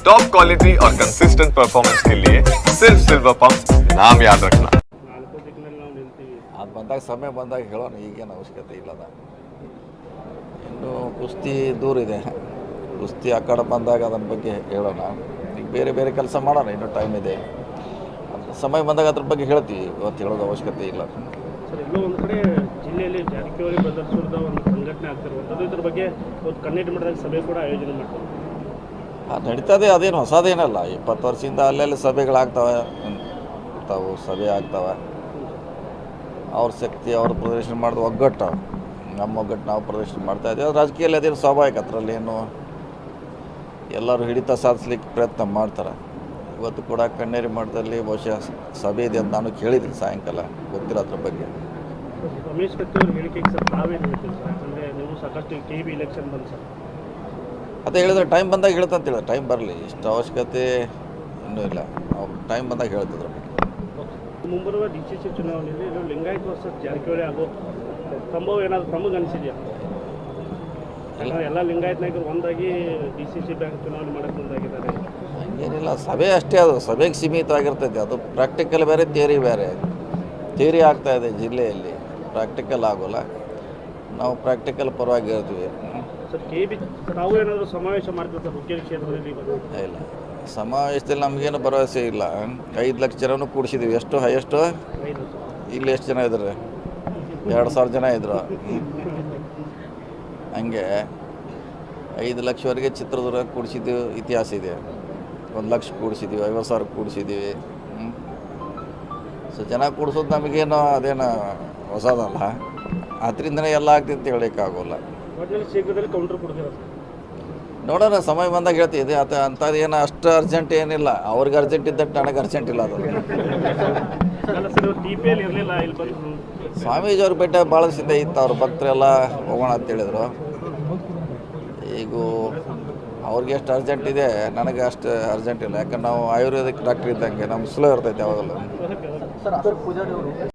Top quality और consistent performance के लिए सिर्फ सिल्वर पंप नाम याद रखना ನಾಲ್ಕು ದಿಕ್ಕಿನಲ್ಲಿ ನಾವು ನಿಲ್ತೀವಿ ಅದು ಬಂದಾಗ ಸಮಯ ಬಂದಾಗ ಹೇಳೋಣ ಈಗೇನು ಅವಶ್ಯಕತೆ ಇಲ್ಲದ ಇನ್ನು ಕುಸ್ತಿ ದೂರ ಇದೆ ಕುಸ್ತಿ ಆ ಕಡೆ ಬಂದಾಗ ಅದನ್ನ ಬಗ್ಗೆ ಹೇಳೋಣ ಈಗ ಬೇರೆ ಬೇರೆ ಕೆಲಸ ಮಾಡೋಣ ಇನ್ನೂ ಟೈಮ್ ಇದೆ ಅದ್ರ ಸಮಯ ಬಂದಾಗ ಅದ್ರ ಬಗ್ಗೆ ಹೇಳ್ತೀವಿ ಇವತ್ತು ಹೇಳೋದು ಅವಶ್ಯಕತೆ ಇಲ್ಲ ಸರ್ ಎಲ್ಲೋ ಒಂದು ಕಡೆ ಜಿಲ್ಲೆಯಲ್ಲಿ ಜಾರಕಿಹೊಳಿ ಬ್ರದರ್ಸ್ ಅವ್ರದ ಒಂದು ಸಂಘಟನೆ ಆಗ್ತಿರುವಂಥದ್ದು ಇದ್ರ ಬಗ್ಗೆ ಇವತ್ತು ಕಣ್ಣೀರು ಮಾಡಿದಾಗ ಸಭೆ ಕೂಡ ಆಯೋಜನೆ ಮಾಡ್ತಾರೆ ಅದು ನಡೀತದೆ ಅದೇನು, ಹೊಸದೇನಲ್ಲ. ಇಪ್ಪತ್ತು ವರ್ಷದಿಂದ ಅಲ್ಲೆಲ್ಲ ಸಭೆಗಳಾಗ್ತವೆ. ತಾವು ಸಭೆ ಆಗ್ತವೆ. ಅವ್ರ ಶಕ್ತಿ, ಅವ್ರ ಪ್ರದರ್ಶನ ಮಾಡಿದ ಒಗ್ಗಟ್ಟು. ನಮ್ಮ ಒಗ್ಗಟ್ಟು ನಾವು ಪ್ರದರ್ಶನ ಮಾಡ್ತಾ ಇದ್ದೀವಿ. ರಾಜಕೀಯದಲ್ಲಿ ಅದೇನು ಸ್ವಾಭಾವಿಕ. ಅದರಲ್ಲಿ ಏನು ಎಲ್ಲರೂ ಹಿಡಿತ ಸಾಧಿಸ್ಲಿಕ್ಕೆ ಪ್ರಯತ್ನ ಮಾಡ್ತಾರೆ. ಇವತ್ತು ಕೂಡ ಕಣ್ಣೇರಿ ಮಠದಲ್ಲಿ ಬಹುಶಃ ಸಭೆ ಇದೆ ಅಂತ ನಾನು ಕೇಳಿದ್ದೀನಿ ಸಾಯಂಕಾಲ. ಗೊತ್ತಿಲ್ಲ ಅದ್ರ ಬಗ್ಗೆ. ರಮೇಶ್ ಕತ್ತಿ ಸರ್ ನೀವು ಸಾಕಷ್ಟು ಕೆ ಬಿ ಇಲೆಕ್ಷನ್ ಬಂದು ಸರ್. ಅದೇ ಹೇಳಿದ್ರೆ ಟೈಮ್ ಬಂದಾಗ ಹೇಳ್ತಂತ ಹೇಳಿದ್ರೆ ಟೈಮ್ ಬರಲಿ ಇಷ್ಟು ಅವಶ್ಯಕತೆ ಇನ್ನೂ ಇಲ್ಲ. ಅವ್ರು ಟೈಮ್ ಬಂದಾಗ ಹೇಳ್ತಿದ್ರು ಮುಂಬರುವ ಡಿ ಸಿ ಸಿ ಚುನಾವಣೆಯಲ್ಲಿ ಲಿಂಗಾಯತ್ ವರ್ಸಸ್ ಜಾರಕಿಹೊಳಿ ಆಗೋ ಸಂಭವ ಏನಾದರೂ ತಮಗೆ ಅನಿಸಿದೆಯಾ? ಎಲ್ಲ ಲಿಂಗಾಯತ್ ನಾಯಕರು ಒಂದಾಗಿ ಡಿ ಸಿ ಸಿ ಬ್ಯಾಂಕ್ ಚುನಾವಣೆ ಮಾಡಕ್ಕೆ ಮುಂದಾಗಿದ್ದಾರೆ. ಹಂಗೇನಿಲ್ಲ. ಸಭೆ ಅಷ್ಟೇ ಅದು. ಸಭೆಗೆ ಸೀಮಿತ ಆಗಿರ್ತೈತೆ ಅದು ಪ್ರಾಕ್ಟಿಕಲ್ ಬೇರೆ ಥಿಯರಿ ಬೇರೆ. ಥಿಯರಿ ಆಗ್ತಾ ಇದೆ ಜಿಲ್ಲೆಯಲ್ಲಿ. ಪ್ರಾಕ್ಟಿಕಲ್ ಆಗೋಲ್ಲ. ನಾವು ಪ್ರಾಕ್ಟಿಕಲ್ ಪರವಾಗಿ ಹೇಳ್ತೀವಿ. ಇಲ್ಲ, ಸಮಾವೇಶದಲ್ಲಿ ನಮಗೇನು ಭರವಸೆ ಇಲ್ಲ. ಐದು ಲಕ್ಷ ಜನನು ಕೂಡಿಸಿದ್ದೀವಿ ಎಷ್ಟು ಹೈಯೆಸ್ಟ್? ಇಲ್ಲಿ ಎಷ್ಟು ಜನ ಇದ್ದಾರೆ? ಎರಡು ಸಾವಿರ ಜನ ಇದ್ರು. ಹಂಗೆ ಐದು ಲಕ್ಷವರೆಗೆ ಚಿತ್ರದುರ್ಗ ಕೂಡಿಸಿದ್ದು ಇತಿಹಾಸ ಇದೆ. ಒಂದು ಲಕ್ಷ ಕೂಡಿಸಿದ್ದೀವಿ ಐವತ್ತು ಸಾವಿರ ಕೂಡಿಸಿದ್ದೀವಿ ಸೊ, ಜನ ಕೂಡಿಸೋದು ನಮಗೇನು ಅದೇನು ಹೊಸದಲ್ಲ. ಅದರಿಂದನೇ ಎಲ್ಲ ಆಗ್ತಿತ್ತು ಅಂತ ಹೇಳೋಕ್ಕಾಗೋಲ್ಲ ಒಟ್ಟಿನಲ್ಲಿ ಶೀಘ್ರದಲ್ಲಿ ಕೌಂಟರ್ ಕೊಡ್ತೀರಾ ಸರ್? ನೋಡೋಣ ಸಮಯ ಬಂದಾಗ ಹೇಳ್ತಿದ್ದೆ ಆತ ಅಂಥದ್ದು ಏನು ಅಷ್ಟು ಅರ್ಜೆಂಟ್ ಏನಿಲ್ಲ. ಅವ್ರಿಗೆ ಅರ್ಜೆಂಟ್ ಇದ್ದ ನನಗೆ ಅರ್ಜೆಂಟ್ ಇಲ್ಲ ಅದು. ಸ್ವಾಮೀಜಿ ಅವ್ರ ಬೆಟ್ಟ ಭಾಳ ಸಿದ್ಧ ಇತ್ತು. ಅವ್ರ ಭಕ್ತರೆಲ್ಲ ಹೋಗೋಣ ಅಂತ ಹೇಳಿದರು. ಈಗ ಅವ್ರಿಗೆ ಎಷ್ಟು ಅರ್ಜೆಂಟ್ ಇದೆ ನನಗೆ ಅಷ್ಟು ಅರ್ಜೆಂಟ್ ಇಲ್ಲ. ಯಾಕಂದ್ರೆ ನಾವು ಆಯುರ್ವೇದಿಕ್ ಡಾಕ್ಟ್ರ್ ಇದ್ದಂಗೆ ನಮ್ಮ ಸ್ಲೋ ಇರ್ತೈತೆ ಯಾವಾಗಲೂ. ಸರ್ ಪೂಜಾರಿ ಅವರು